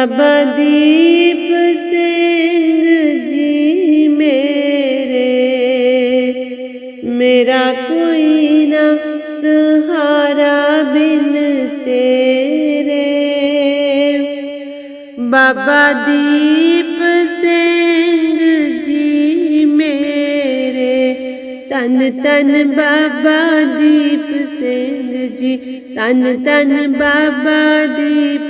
ਬਾਬਾ ਦੀਪ ਸਿੰਘ ਜੀ ਮੇਰੇ, ਮੇਰਾ ਕੋਈ ਨਾ ਸਹਾਰਾ ਬਿਨ ਤੇਰੇ। ਬਾਬਾ ਦੀਪ ਸਿੰਘ ਜੀ ਮੇਰੇ ਤਨ ਤਨ ਬਾਬਾ ਦੀਪ ਸਿੰਘ ਜੀ ਤਨ ਤਨ ਬਾਬਾ ਦੀਪ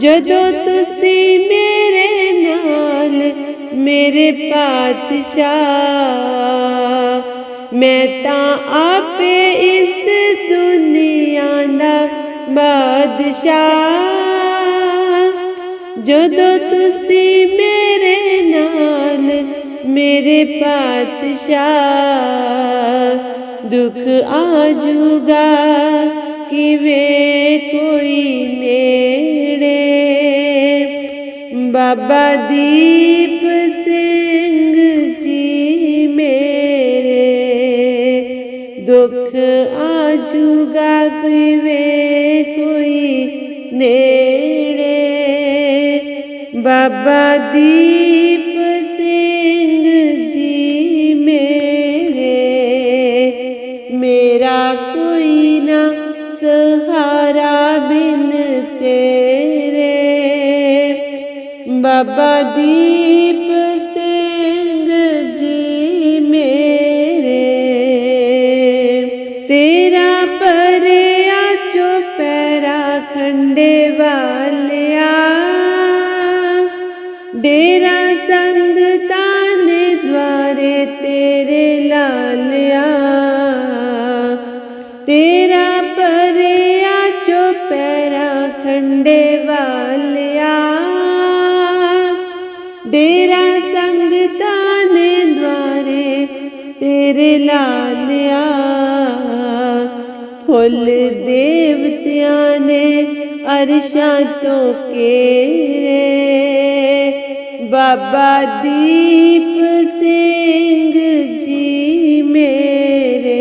ਜਦੋਂ ਤੁਸੀਂ ਮੇਰੇ ਨਾਲ ਮੇਰੇ ਪਾਤਸ਼ਾਹ। ਮੈਂ ਤਾਂ ਆਪੇ ਇਸ ਦੁਨੀਆ ਦਾ ਬਾਦਸ਼ਾਹ। ਜਦੋਂ ਤੁਸੀਂ ਮੇਰੇ ਨਾਲ ਮੇਰੇ ਪਾਤਸ਼ਾਹ। ਦੁੱਖ ਆਜੂਗਾ ਕਿਵੇਂ ਕੋਈ ਨੇੜੇ? ਬਾਬਾ ਦੀਪ ਸਿੰਘ ਜੀ ਮੇਰੇ। ਦੁੱਖ ਆਜੂਗਾ ਕਿਵੇਂ ਕੋਈ ਨੇੜੇ। ਬਾਬਾ ਦੀਪ ਤੇਰਾ ਪਰਿਆ ਚੋ ਪੈਰਾ ਖੰਡੇ ਵਾਲਿਆ। ਡੇਰਾ ਸੰਗ ਤਾਨੇ ਦਵਾਰੇ ਤੇਰੇ ਲਾਲਿਆ। ਤੇਰਾ ਪਰਿਆ ਚੋ ਪੈਰਾ ਖੰਡੇ ਵਾਲਿਆ। ਡੇਰਾ ਸੰਗ ਤਾਨੇ ਦਵਾਰੇ ਤੇਰੇ ਲਾਲ ਫੁੱਲ ਦੇਵਤਿਆਂ ਨੇ ਅਰਸ਼ਾਂ ਤੋਂ ਕੇਰੇ ਬਾਬਾ ਦੀਪ ਸਿੰਘ ਜੀ ਮੇਰੇ,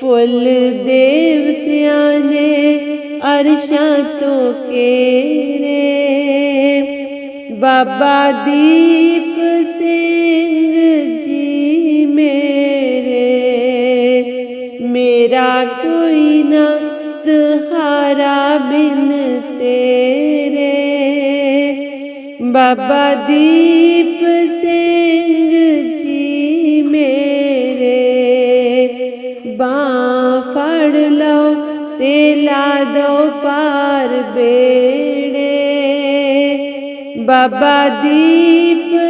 ਫੁੱਲ ਦੇਵਤਿਆਂ ਨੇ ਅਰਸ਼ਾਂ ਤੋਂ ਕੇਰੇ ਬਾਬਾ ਦੀਪ ਕੋਈ ਨਾ ਸਹਾਰਾ ਬਿਨ ਤੇਰੇ। ਬਾਬਾ ਦੀਪ ਸਿੰਘ ਜੀ ਮੇਰੇ, ਬਾਂਹ ਫੜ ਲਓ ਤੇ ਲਾ ਦੋ ਪਾਰ ਬੇੜੇ। ਬਾਬਾ ਦੀਪ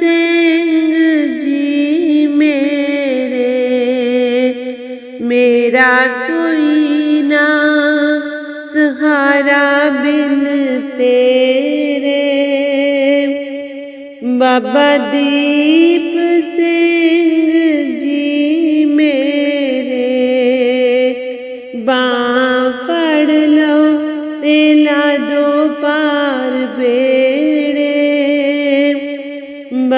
ਸਿੰਘ ਜੀ ਮੇਰੇ ਮੇਰਾ ਕੋਈ ਨਾ ਸਹਾਰਾ ਬਿਨ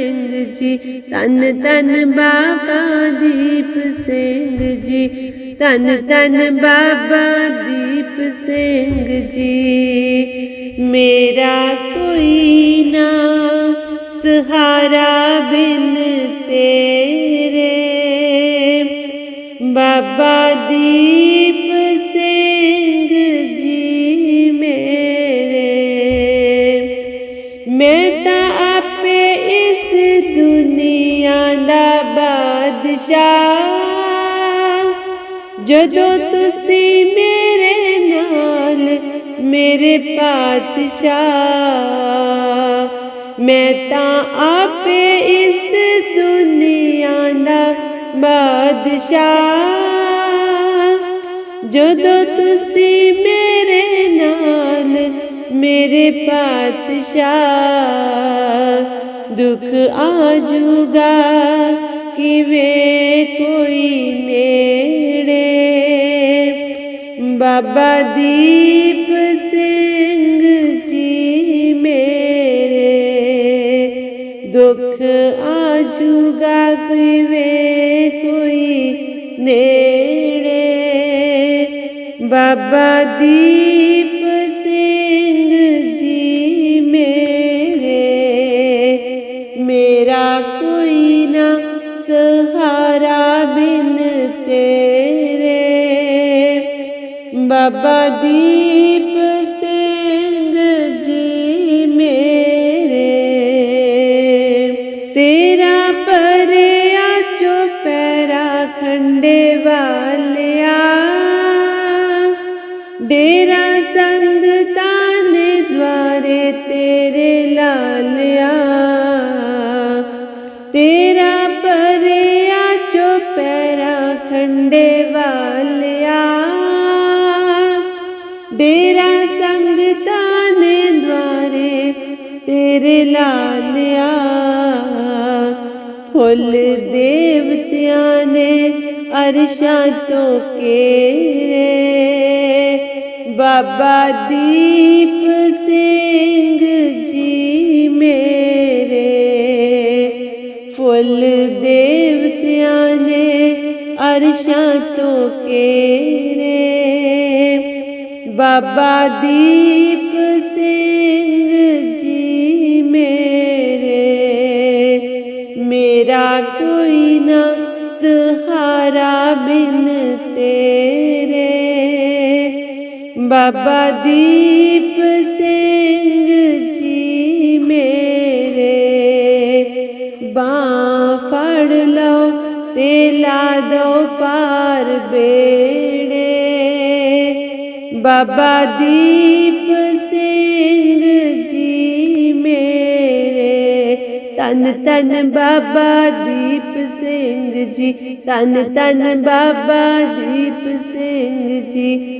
ਸਿੰਘ ਜੀ ਤਨ ਤਨ ਬਾਬਾ ਦੀਪ ਸਿੰਘ ਜੀ ਤਨ ਤਨ ਬਾਬਾ ਦੀਪ ਸਿੰਘ ਜੀ। ਮੇਰਾ ਕੋਈ ਨਾ ਸਹਾਰਾ ਬਿਨ ਤੇਰੇ। ਬਾਬਾ ਦੀਪ ਸਿੰਘ ਜੀ ਮੇਰੇ। ਮੈਂ ਬਾਦਸ਼ਾਹ ਜਦੋਂ ਤੁਸੀਂ ਮੇਰੇ ਨਾਲ ਮੇਰੇ ਪਾਤਸ਼ਾਹ, ਮੈਂ ਤਾਂ ਆਪੇ ਇਸ ਦੁਨੀਆ ਦਾ ਬਾਦਸ਼ਾਹ। ਜਦੋਂ ਤੁਸੀਂ ਮੇਰੇ ਨਾਲ ਮੇਰੇ ਪਾਤਸ਼ਾਹ, ਦੁੱਖ ਆ ਜੂਗਾ। ਕਿਵੇਂ ਕੋਈ ਨੇੜੇ ਬਾਬਾ ਦੀਪ ਸਿੰਘ ਜੀ ਮੇਰੇ ਦੁੱਖ ਆਜੂਗਾ ਕਿਵੇਂ ਕੋਈ ਨੇੜੇ ਬਾਬਾ ਦੀਪ ਦੀਪ ਸਿੰਘ ਜੀ ਮੇਰੇ ਤੇਰਾ ਪਰਿਆ ਚੋਪੈਰਾ ਖੰਡੇ ਵਾਲਿਆ ਡੇਰਾ ਸੰਗਤਾਂ ਨੇ ਦਵਾਰੇ ਤੇਰੇ ਲਾਲਿਆ ਤੇਰਾ ਅਰਸ਼ਾਂ ਤੋਂ ਕੇਰੇ ਬਾਬਾ ਦੀਪ ਸਿੰਘ ਜੀ ਮੇਰੇ। ਫੁੱਲ ਦੇਵਤਿਆਂ ਨੇ ਅਰਸ਼ਾਂ ਤੋਂ ਕੇਰੇ ਬਾਬਾ ਦੀਪ ਬਾਬਾ ਦੀਪ ਸਿੰਘ ਜੀ ਮੇਰੇ। ਬਾਂਹ ਫੜ ਲਓ ਤੇ ਲਾ ਦੋ ਪਾਰ ਬੇੜੇ। ਬਾਬਾ ਦੀਪ ਸਿੰਘ ਜੀ ਮੇਰੇ। ਤਨ ਤਨ ਬਾਬਾ ਦੀਪ ਸਿੰਘ ਜੀ। ਤਨ ਧੰਨ ਬਾਬਾ ਦੀਪ ਸਿੰਘ ਜੀ।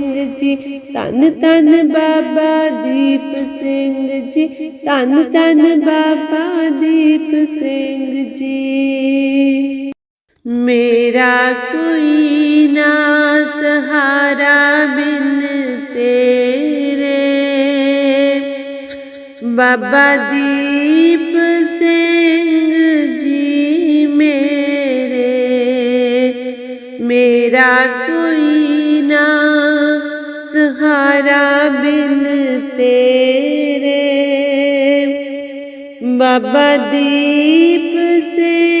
ਸਿੰਘ ਜੀ, ਧੰਨ ਧੰਨ ਬਾਬਾ ਦੀਪ ਸਿੰਘ ਜੀ, ਧੰਨ ਧੰਨ ਬਾਬਾ ਦੀਪ ਸਿੰਘ ਜੀ। ਮੇਰਾ ਕੋਈ ਨਾ ਸਹਾਰਾ ਬਿਨ ਤੇਰੇ। ਬਾਬਾ ਦੀਪ ਸਿੰਘ ਜੀ ਮੇਰੇ। ਮੇਰਾ ਸਹਾਰਾ ਬਿਨ ਤੇਰੇ। ਬਾਬਾ ਦੀਪ ਸੇ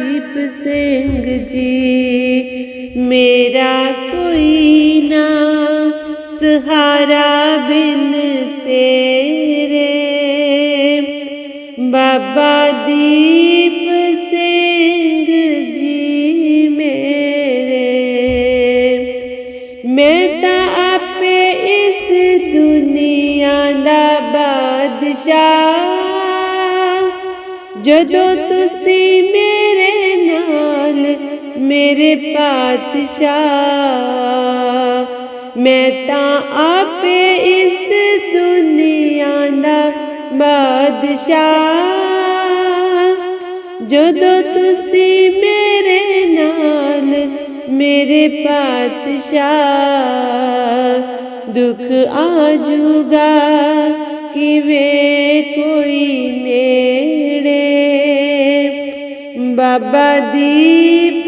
ਜੀ। ਮੇਰਾ ਕੋਈ ਨਾ ਸਹਾਰਾ ਬਿਨ ਮੇਰੇ ਪਾਤਸ਼ਾਹ। ਮੈਂ ਤਾਂ ਆਪੇ ਇਸ ਦੁਨੀਆ ਦਾ ਬਾਦਸ਼ਾਹ। ਜਦੋਂ ਤੁਸੀਂ ਮੇਰੇ ਨਾਲ ਮੇਰੇ ਪਾਤਸ਼ਾਹ, ਦੁੱਖ ਆਜੂਗਾ ਕਿਵੇਂ ਕੋਈ ਨੇੜੇ? ਬਾਬਾ ਦੀਪ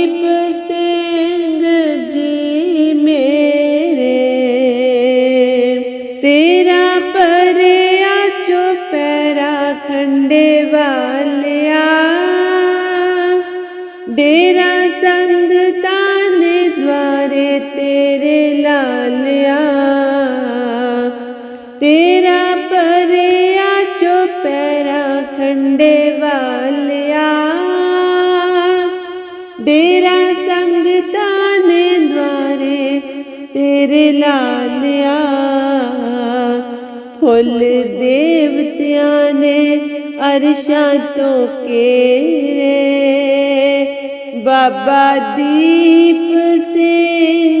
ਖੰਡੇ ਡੇਰਾ ਸੰਗ ਤਾਨੇ ਦਵਾਰੇ ਤੇਰੇ ਲਾਲਿਆ। ਫੁੱਲ ਦੇਵਤਿਆਂ ਨੇ ਅਰਸ਼ਾਂ ਤੋਂ ਕੇਰੇ ਬਾਬਾ ਦੀਪ ਸਿੰਘ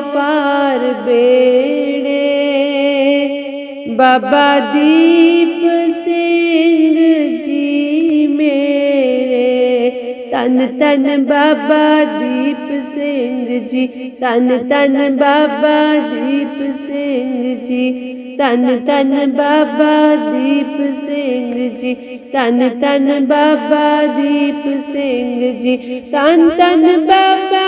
ਪਾਰ ਫੜ ਬਾਬਾ ਦੀਪ ਸਿੰਘ ਜੀ ਮੇਰੇ। ਤਨ ਤਨ ਬਾਬਾ ਦੀਪ ਸਿੰਘ ਜੀ। ਤਨ ਤਨ ਬਾਬਾ ਦੀਪ ਸਿੰਘ ਜੀ। ਤਨ ਤਨ ਬਾਬਾ ਦੀਪ ਸਿੰਘ ਜੀ। ਤਨ ਤਨ ਬਾਬਾ ਦੀਪ ਸਿੰਘ ਜੀ। ਤਨ ਤਨ ਬਾਬਾ